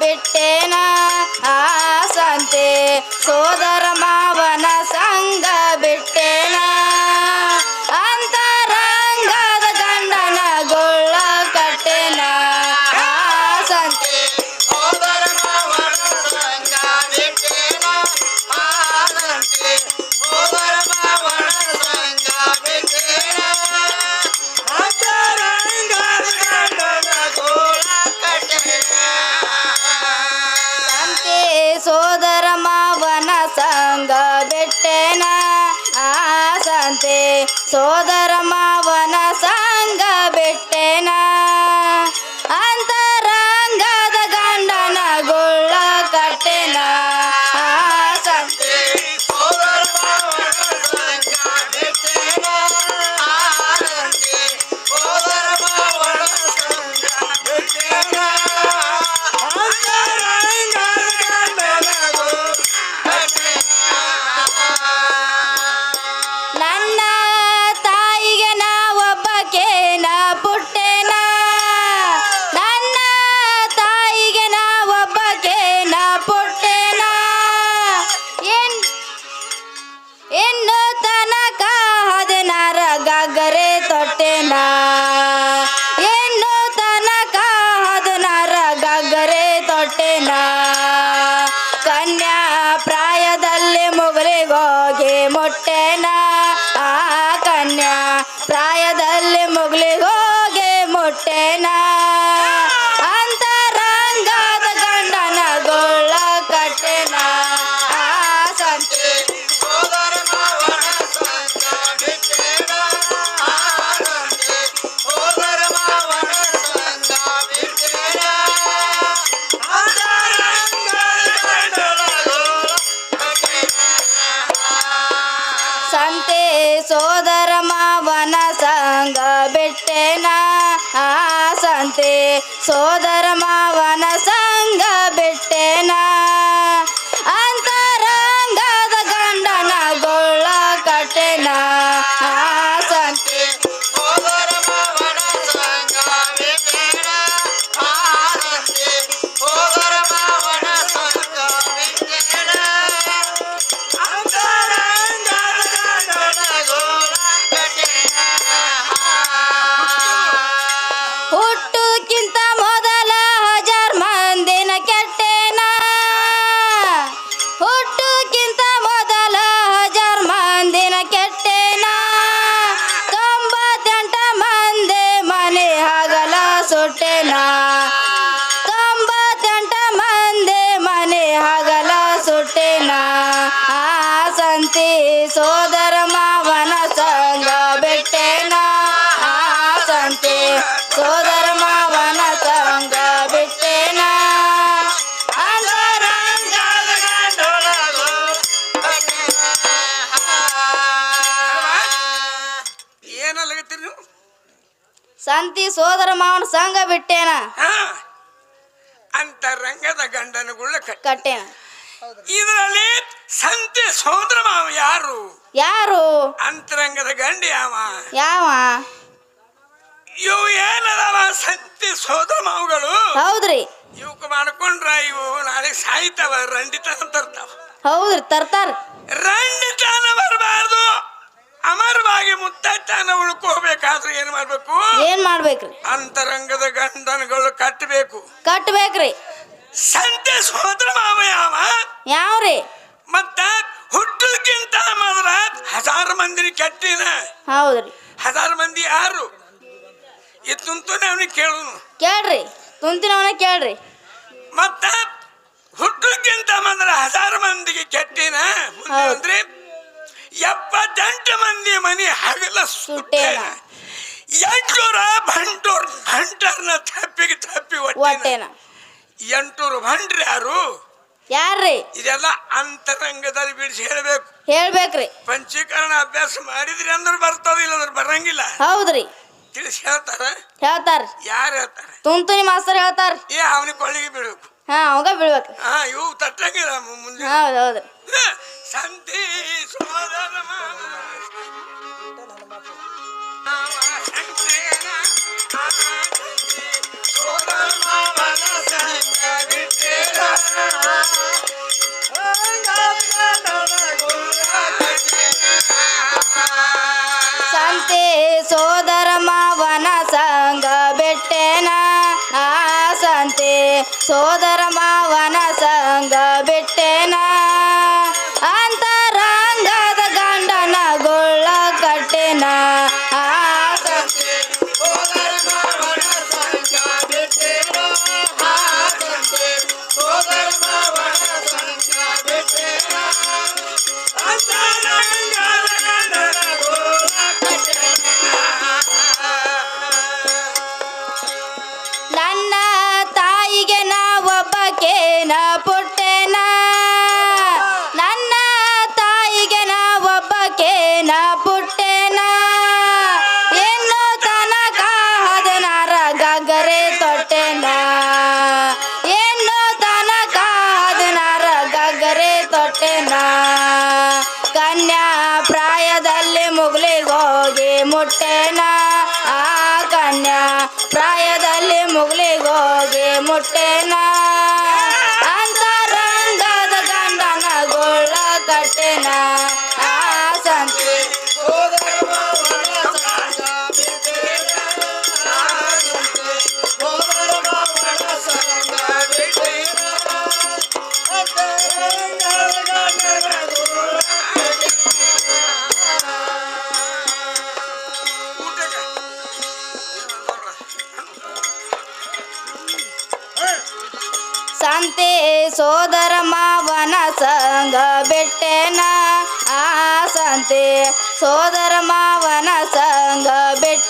ಬಿಟ್ಟೆನ? ಆ ಸಂತೆ ಸೋದರ ಸೋದರ ಪ್ರಾಯದಲ್ಲಿ ಸೋದರ ಸೋದರ ಮಾವನ ತಂಗ ಬಿಟ್ಟೆನ? ಅಂತರಂಗ ಏನಲ್ಗತ್ತೀರಿ ನೀವು? ಸಂತಿ ಸೋದರ ಮಾವನ ಸಂಗ ಬಿಟ್ಟೆನ? ಹಾ ಅಂತರಂಗದ ಗಂಡನುಗುಳ್ಳ ಕಟ್ಟ. ಕಟ್ಟೇನ? ಇದರಲ್ಲಿ ಸಂತೆ ಸೋದರ ಮಾವ ಯಾರು? ಯಾರು? ಅಂತರಂಗದ ಗಂಡ ಯಾವ ಯಾವ? ಇವು ಏನದಾವ ಸಂತಿ ಸೋದರ ಮಾವುಗಳು ಹೌದ್ರಿ. ಇವಕ್ ಮಾಡ್ಕೊಂಡ್ರ ಇವು ನಾಳೆ ಸಾಯ್ತಾವ ರಂಡಿತನ ತರ್ತಾವ ಹೌದ್ರಿ ತರ್ತಾರ. ರಂಡಿತನ ಬರಬಾರ್ದು. ಅಮರವಾಗಿ ಮುತ್ತೈತನ ಉಳ್ಕೋಬೇಕಾದ್ರೆ ಏನ್ ಮಾಡ್ಬೇಕು? ಏನ್ ಮಾಡ್ಬೇಕ್ರಿ? ಅಂತರಂಗದ ಗಂಡನಗಳು ಕಟ್ಟಬೇಕು ಕಟ್ಬೇಕ್ರಿ. ಸಂತೆ ಸೋದರ ಮಾವ ಯಾವ? ಯಾವ್ರಿ? ಮತ್ತ ಹುಟ್ಟಕ್ಕಿಂತ ಮೊದಲ ಹಜಾರು ಮಂದಿ ಕೆಟ್ಟಿನ. ಹೌದ್ರಿ. ಹಜಾರು ಮಂದಿ ಯಾರು? ಈ ತುಂತುನೆ ಕೇಳೋನು ಕೇಳ್ರಿ ತುಂತಿನವನ ಕೇಳ್ರಿ. ಮತ್ತ ಹುಟ್ಟಕ್ಕಿಂತ ಮಂದ್ರ ಹಜಾರು ಮಂದಿಗೆ ಕೆಟ್ಟಿನ ಮುಂದೆ ಹೌದ್. ಎಪ್ಪತ್ತೆಂಟು ಮಂದಿ ಮನಿ ಹಗಲ ಸುಟ್ಟೇನ. ಸುಟ್ಟೇನ. ಎಂಟೂರ ಭಂಟೂರ್ ಭಂಟರ್ನ ತಪ್ಪಿಗೆ ತಪ್ಪಿ ಒಟ್ಟೆನ. ಒಟ್ಟೇನ. ಎಂಟೂರು ಭಂಟ್ರಿ ಯಾರು? ಯಾರ್ರಿ? ಇದೆಲ್ಲ ಅಂತರಂಗದಲ್ಲಿ ಬಿಡಿಸಿ ಹೇಳಬೇಕು. ಹೇಳ್ಬೇಕ್ರಿ. ಪಂಚೀಕರಣ ಅಭ್ಯಾಸ ಮಾಡಿದ್ರಿ ಅಂದ್ರೆ ಬರ್ತದ ಇಲ್ಲಂದ್ರೆ ಬರಂಗಿಲ್ಲ. ಹೌದ್ರಿ. ತಿಳಿಸಿ ಹೇಳ್ತಾರ? ಹೇಳ್ತಾರ. ಯಾರು ಹೇಳ್ತಾರ? ತುಂತುನಿ ಮಾಸ್ತರ್ ಹೇಳ್ತಾರ. ಏ ಅವನಿಗೆ ಕೊಳ್ಳಿಗೆ ಬೀಳ್ಬೇಕು. ಹಾ ಅವಾಗ ಬೀಳ್ಬೇಕು. ಹಾ ಇವು ತಟ್ಟಂಗಿಲ್ಲ ಮುಂದೆ ಹೌದು ಹೌದು. ಸಂತಿ ಸೋದರ சோதரமா ಸಾಗರೆ ತೊಟ್ಟೆನ. ಕನ್ಯಾ ಪ್ರಾಯದಲ್ಲಿ ಮುಗಲಿಗೋಗಿ ಮುಟ್ಟೆನ. ಆ ಕನ್ಯಾ ಪ್ರಾಯದಲ್ಲಿ ಮುಗಲಿಗೋಗಿ ಮುಟ್ಟೆನ. ಅಂತರಂಗದ ಗಂಡನ ಗೋಳ ಕಟ್ಟೆನಾ. ಅಂತೆ ಸೋದರ ಮಾವನ ಸಂಗ ಬೆಟ್ಟೆನ ಆಸಂತೆ ಸೋದರ ಮಾವನ ಸಂಗ ಬೆಟ್ಟ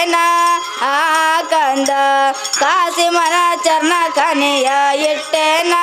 ಏನ ಕಂದ ಕಾಸಿಮನ ಚರ್ಣ ಕನೆಯ ಇಟ್ಟೇನಾ?